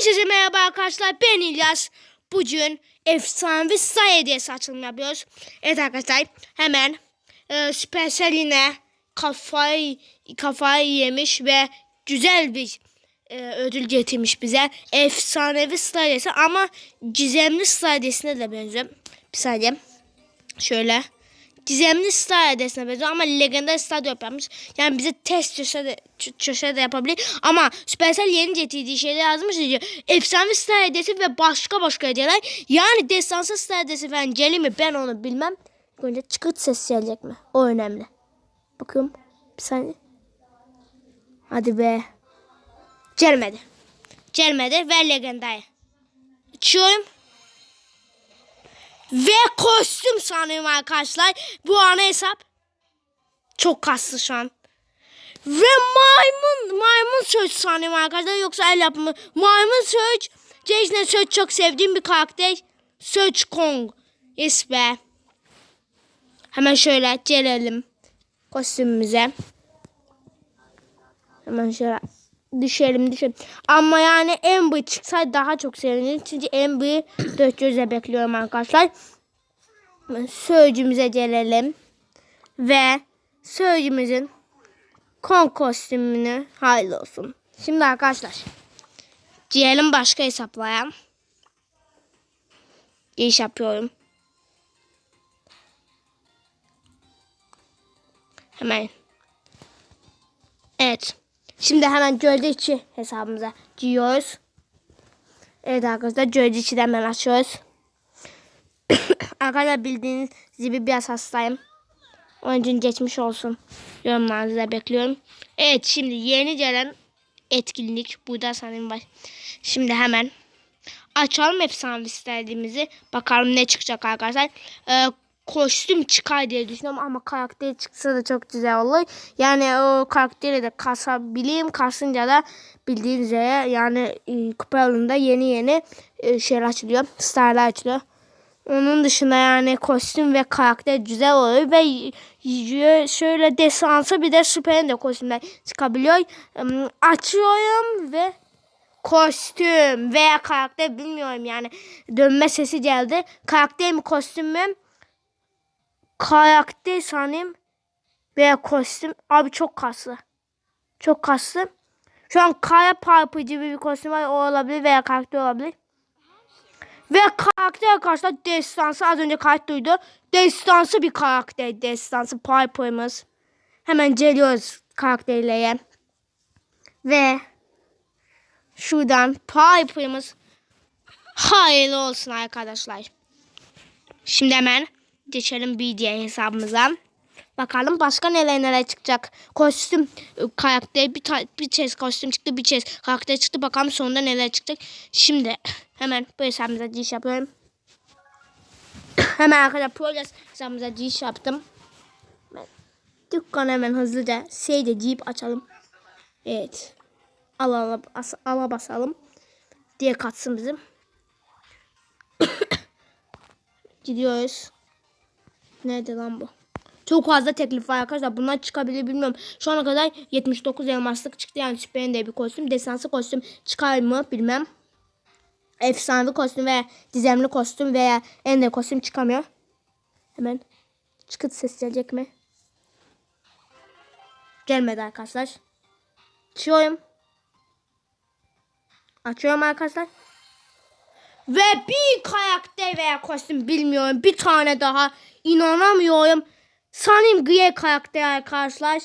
Herkese merhaba arkadaşlar ben İlyas. Bugün efsanevi say hediyesi açılımı yapıyoruz. Evet arkadaşlar hemen e, Supercell yine kafayı, kafayı yemiş ve güzel bir e, ödül getirmiş bize. Efsanevi say hediyesi ama gizemli say hediyesine de benziyor. Bir saniye. Şöyle. Gizemli star hediyesine benziyor ama legendary star da yapmış. Yani bize test köşe de, ç- köşe de yapabilir. Ama Supercell yeni getirdiği şeyler yazmış diyor. Efsane star hediyesi ve başka başka hediyeler. Yani destansı star hediyesi falan gelir mi ben onu bilmem. Önce çıkıt ses gelecek mi? O önemli. Bakıyorum. Bir saniye. Hadi be. Gelmedi. Gelmedi ve legendary. Açıyorum. Ve kostüm sanıyorum arkadaşlar. Bu ana hesap. Çok kaslı şu an. Ve maymun, maymun söz sanıyorum arkadaşlar. Yoksa el yapımı. Maymun söz. Jason söz çok sevdiğim bir karakter. Söz Kong. Be. Hemen şöyle gelelim kostümümüze. Hemen şöyle düşelim düşelim. Ama yani Amber çıksa daha çok sevinirim. Çünkü Amber'ı dört gözle bekliyorum arkadaşlar. Sözcüğümüze gelelim. Ve sözcüğümüzün kon kostümünü hayırlı olsun. Şimdi arkadaşlar. Diyelim başka hesaplayan. Giriş yapıyorum. Hemen. Evet. Şimdi hemen gölge içi hesabımıza giriyoruz. Evet arkadaşlar gölge içi de hemen açıyoruz. arkadaşlar bildiğiniz gibi biraz hastayım. Onun için geçmiş olsun. Yorumlarınızı bekliyorum. Evet şimdi yeni gelen etkinlik burada sanırım var. Şimdi hemen açalım efsane istediğimizi. Bakalım ne çıkacak arkadaşlar. Ee, kostüm çıkar diye düşünüyorum ama karakter çıksa da çok güzel olur. Yani o karakteri de kasabileyim. Kasınca da bildiğiniz üzere yani e, kupa yolunda yeni yeni e, şeyler açılıyor. Starlar açılıyor. Onun dışında yani kostüm ve karakter güzel oluyor ve şöyle desansı bir de süperin de kostümler çıkabiliyor. Açıyorum ve kostüm veya karakter bilmiyorum yani dönme sesi geldi. Karakter mi kostüm mü? Karakter sanayım veya kostüm. Abi çok kaslı. Çok kaslı. Şu an kaya parpı gibi bir kostüm var. O olabilir veya karakter olabilir. Ve karakter arkadaşlar destansı az önce kayıt duydu. Destansı bir karakter. Destansı Piper'ımız. Hemen geliyoruz karakterlere. Ve şuradan Piper'ımız hayırlı olsun arkadaşlar. Şimdi hemen geçelim diğer hesabımıza. Bakalım başka neler neler çıkacak. Kostüm e, karakter bir, bir kez kostüm çıktı bir kez karakter çıktı. Bakalım sonunda neler çıkacak. Şimdi hemen bu hesabımıza giriş yapıyorum. hemen arkadaşlar Progress hesabımıza giriş yaptım. Dükkanı hemen hızlıca şeyde giyip açalım. Evet. Ala ala, bas- ala basalım. Diye katsın bizim. Gidiyoruz. Nerede lan bu? Çok fazla teklif var arkadaşlar. Bunlar çıkabilir bilmiyorum. Şu ana kadar 79 elmaslık çıktı. Yani süperin de bir kostüm. Desansı kostüm çıkar mı bilmem. Efsanevi kostüm veya gizemli kostüm veya ender kostüm çıkamıyor. Hemen çıkıt ses gelecek mi? Gelmedi arkadaşlar. Açıyorum. Açıyorum arkadaşlar. Ve bir karakter veya kostüm bilmiyorum. Bir tane daha inanamıyorum. Sanırım gri karakter arkadaşlar.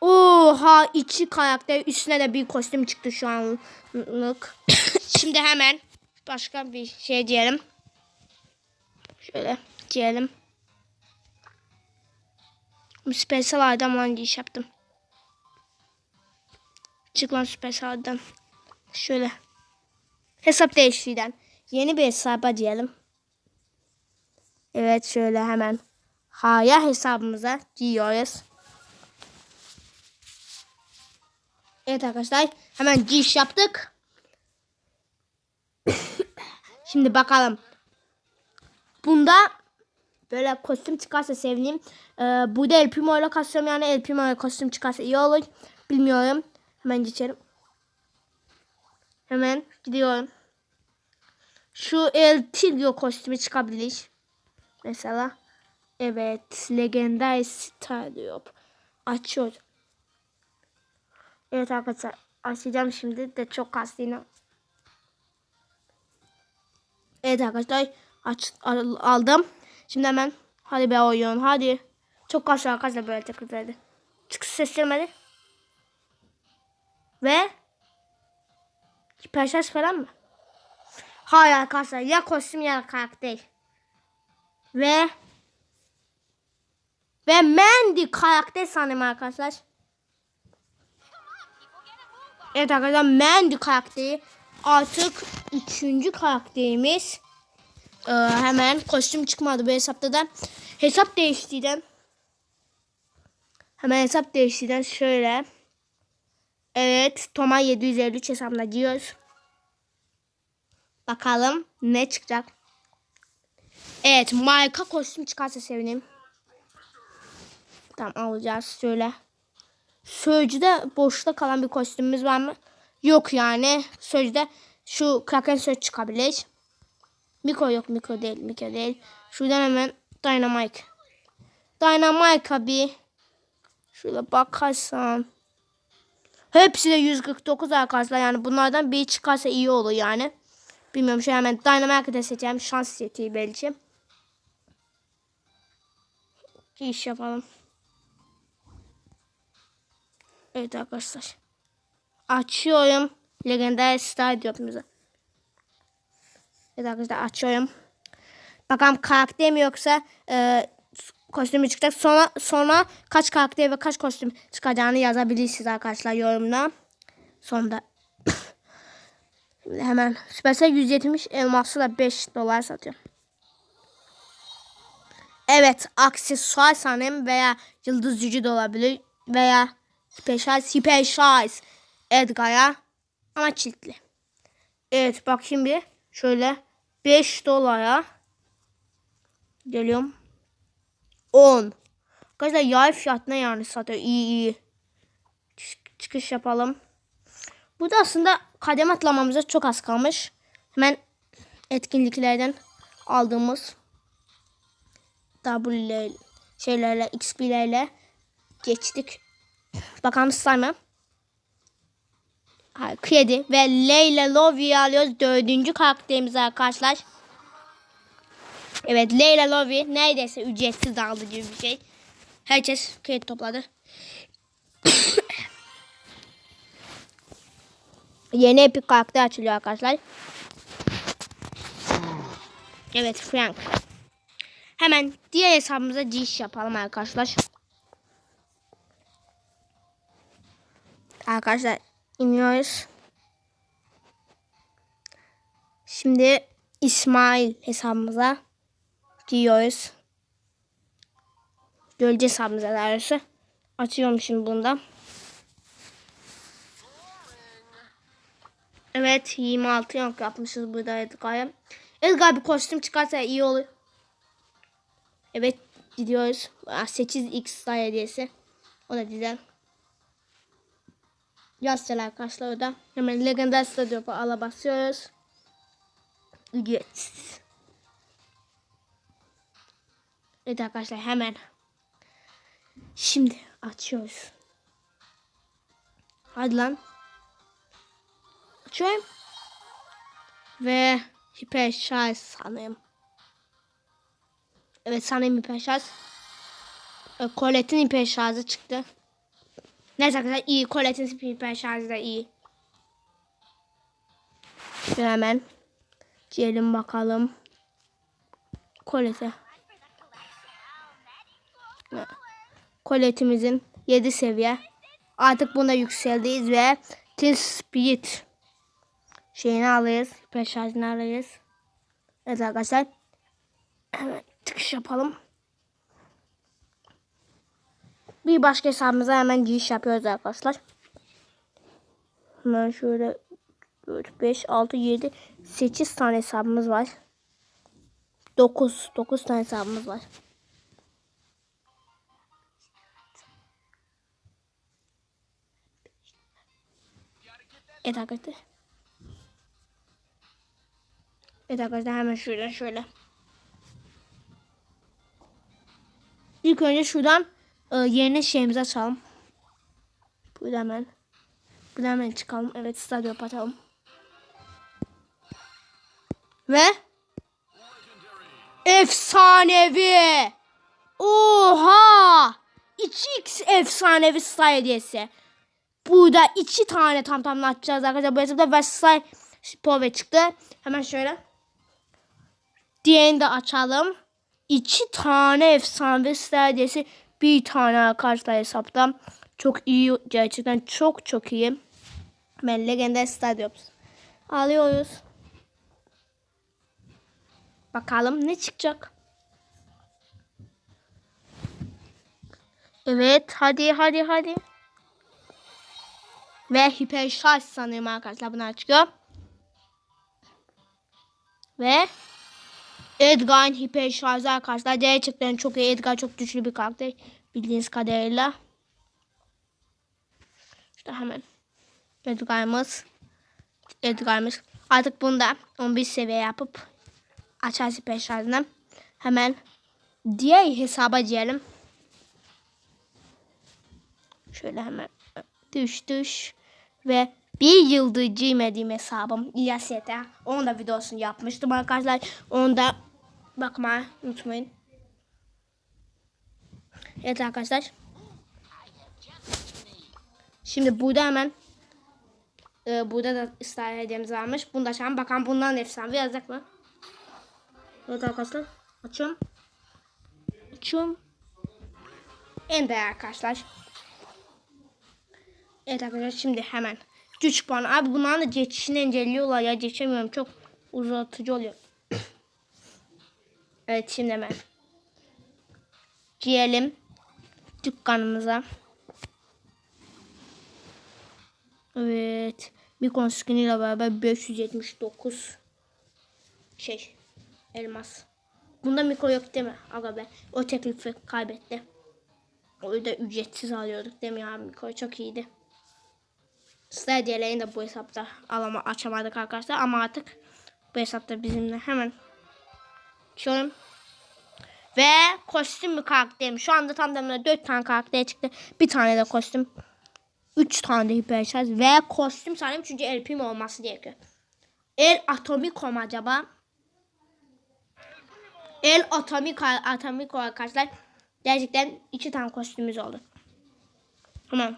Oha iki karakter üstüne de bir kostüm çıktı şu anlık. Şimdi hemen başka bir şey diyelim. Şöyle diyelim. Special adam hangi iş yaptım. Çık lan Special'dan. Şöyle. Hesap değiştirden. Yeni bir hesaba diyelim. Evet şöyle hemen Haya hesabımıza giriyoruz. Evet arkadaşlar hemen giriş yaptık. Şimdi bakalım. Bunda böyle kostüm çıkarsa sevinirim. Ee, burada El Primo ile kostüm yani El Primo ile kostüm çıkarsa iyi olur. Bilmiyorum. Hemen geçelim. Hemen gidiyorum. Şu El Tilio kostümü çıkabilir. Mesela. Evet. Legendary Stadio. Açıyoruz. Evet arkadaşlar. Açacağım şimdi de çok kastıyla. Evet arkadaşlar. Aç, al- aldım. Şimdi hemen. Hadi be oyun. Hadi. Çok kastı arkadaşlar böyle tıkırtıydı. Çık ses gelmedi. Ve Hiperşarj falan mı? Hayır arkadaşlar ya kostüm ya karakter. Ve ve Mandy karakter sanırım arkadaşlar. Evet arkadaşlar Mandy karakteri artık üçüncü karakterimiz. Ee, hemen kostüm çıkmadı bu hesapta da. Hesap değiştirdim. Hemen hesap değiştirdim şöyle. Evet Toma 753 hesabına giriyoruz. Bakalım ne çıkacak. Evet marka kostüm çıkarsa sevinirim. Tamam alacağız şöyle. Sözcüde boşta kalan bir kostümümüz var mı? Yok yani. Sözcüde şu Kraken söz çıkabilir. Miko yok Miko değil Miko değil. Şuradan hemen Dynamite. Dynamite abi. Şöyle bakarsan. Hepsi de 149 arkadaşlar. Yani bunlardan biri çıkarsa iyi olur yani. Bilmiyorum şu hemen Dynamite'ı da seçelim. Şans seti belki. İş yapalım. Evet arkadaşlar. Açıyorum. Legendary Stadium'umuzu. Evet arkadaşlar açıyorum. Bakalım karakter mi yoksa e, kostümü çıkacak. Sonra sonra kaç karakter ve kaç kostüm çıkacağını yazabilirsiniz arkadaşlar yorumda. Sonunda Şimdi hemen Süpersel 170 elması da 5 dolar satıyor. Evet aksesuar sanırım veya yıldız gücü de olabilir veya special special Edgar'a ama çiltli. Evet bak şimdi şöyle 5 dolara geliyorum. 10. Arkadaşlar yay fiyatına yani satıyor. İyi iyi. Çık- çıkış yapalım. Burada aslında kademe atlamamıza çok az kalmış. Hemen etkinliklerden aldığımız W şeylerle XP'lerle geçtik. Bakalım sayma. Hayır, kredi ve Leyla Lovie'yi alıyoruz. Dördüncü karakterimiz arkadaşlar. Evet Leyla Lovie neredeyse ücretsiz aldı gibi bir şey. Herkes kredi topladı. Yeni epik karakter açılıyor arkadaşlar. Evet Frank. Hemen diğer hesabımıza giriş yapalım arkadaşlar. Arkadaşlar iniyoruz. Şimdi İsmail hesabımıza giriyoruz. Gölge hesabımıza doğrusu. Açıyorum şimdi bundan. Evet 26 yank yapmışız burada Edgar'a. Edgar bir kostüm çıkarsa iyi olur. Evet gidiyoruz. Aa, 8x star hediyesi. O da güzel. Yazacağız arkadaşlar orada. Hemen Legendary Stadyum'a ala basıyoruz. Ücretsiz. Evet arkadaşlar hemen. Şimdi açıyoruz. Hadi lan. Açıyorum. Ve hiper şarj sanırım. Evet sanırım hiper şarj. E, Colette'in hiper şarjı çıktı. Neyse iyi. Colette'in hiper şarjı da iyi. Hemen. Gelin bakalım. Colette. Colette'imizin 7 seviye. Artık bunda yükseldiyiz ve Teen Spirit şeyini alırız. Hiper şarjını alırız. Evet arkadaşlar. Hemen çıkış yapalım. Bir başka hesabımıza hemen giriş yapıyoruz arkadaşlar. Hemen şöyle 4, 5, 6, 7, 8 tane hesabımız var. 9, 9 tane hesabımız var. Evet arkadaşlar. Evet arkadaşlar hemen şuradan şöyle. İlk önce şuradan e, yerine şeyimizi açalım. Burada hemen. Burada hemen çıkalım. Evet stadyum atalım. Ve efsanevi. Oha! 2x efsanevi say hediyesi. Burada iki tane tam tamlatacağız arkadaşlar. Bu hesapta Versailles Pove çıktı. Hemen şöyle. Diğerini de açalım. İki tane efsanevi say hediyesi. Bir tane arkadaşlar hesapta. Çok iyi. Gerçekten çok çok iyi. Ben Legenda Stadiums. Alıyoruz. Bakalım ne çıkacak. Evet hadi hadi hadi. Ve hiperşarj sanırım arkadaşlar bunlar çıkıyor. Ve Edgar'ın hiperşarjı arkadaşlar. Gerçekten çok iyi. Edgar çok güçlü bir karakter. Bildiğiniz kadarıyla. İşte hemen. Edgar'ımız. Edgar'ımız. Artık bunda 11 seviye yapıp açarız hiperşarjını. Hemen diğer hesaba diyelim. Şöyle hemen düş düş ve bir yıldır girmediğim hesabım İlyasete. Onun da videosunu yapmıştım arkadaşlar. Onu da bakmayı unutmayın. Evet arkadaşlar. Şimdi burada hemen e, burada da ısrar hediyemiz varmış. Bunu da açalım. Bakalım bundan efsane yazacak mı? Evet arkadaşlar. Açıyorum. Açıyorum. Ender arkadaşlar. Evet arkadaşlar şimdi hemen güç puanı. Abi bunların da geçişini engelliyorlar ya. Geçemiyorum. Çok uzatıcı oluyor. Evet şimdi hemen. Girelim dükkanımıza. Evet. Mikon skin ile beraber 579 şey elmas. Bunda mikro yok değil mi? Aga be. O teklifi kaybetti. O da ücretsiz alıyorduk değil mi ya? Mikro çok iyiydi. Stadia'lerini de bu hesapta alama açamadık arkadaşlar ama artık bu hesapta bizimle hemen şöyle ve kostüm bir karakterim. Şu anda tam tamına 4 tane karakter çıktı. Bir tane de kostüm. 3 tane de hiperşarj ve kostüm sanırım çünkü LP'm olması gerekiyor. El atomik mu acaba? El atomik atomik arkadaşlar. Gerçekten iki tane kostümümüz oldu. Tamam.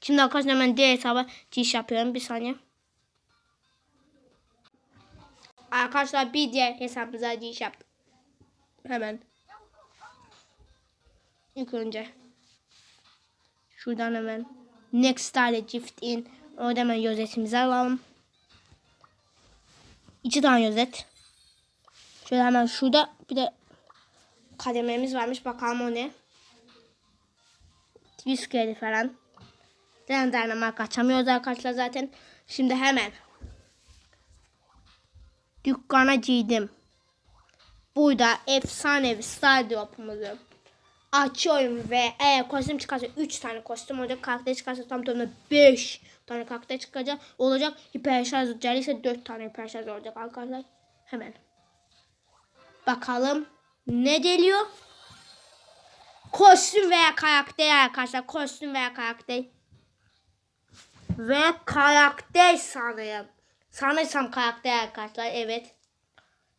Şimdi arkadaşlar hemen diğer hesaba giriş yapıyorum. Bir saniye. Arkadaşlar bir diğer hesabımıza giriş yap. Hemen. İlk önce. Şuradan hemen. Next Star'le Gift In. Orada hemen rozetimizi alalım. İki tane rozet. Şöyle hemen şurada bir de kadememiz varmış. Bakalım o ne. 100 kredi falan. Den Dynamite açamıyoruz arkadaşlar zaten. Şimdi hemen dükkana girdim. Burada efsanevi stadyumumuzu açıyorum ve eğer kostüm çıkarsa 3 tane kostüm olacak. Karakter çıkarsa tam tamına 5 tane karakter çıkacak. Olacak. Hiperşarj ucuyla ise 4 tane hiperşarj olacak arkadaşlar. Hemen. Bakalım ne geliyor? Kostüm veya karakter arkadaşlar. Kostüm veya karakter. Ve karakter sanırım. Sanırsam karakter arkadaşlar. Evet.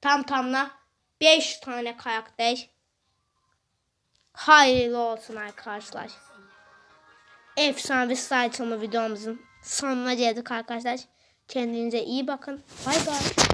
Tam tamına 5 tane karakter. Hayırlı olsun arkadaşlar. Efsane slide videomuzun sonuna geldik arkadaşlar. Kendinize iyi bakın. Bay bay.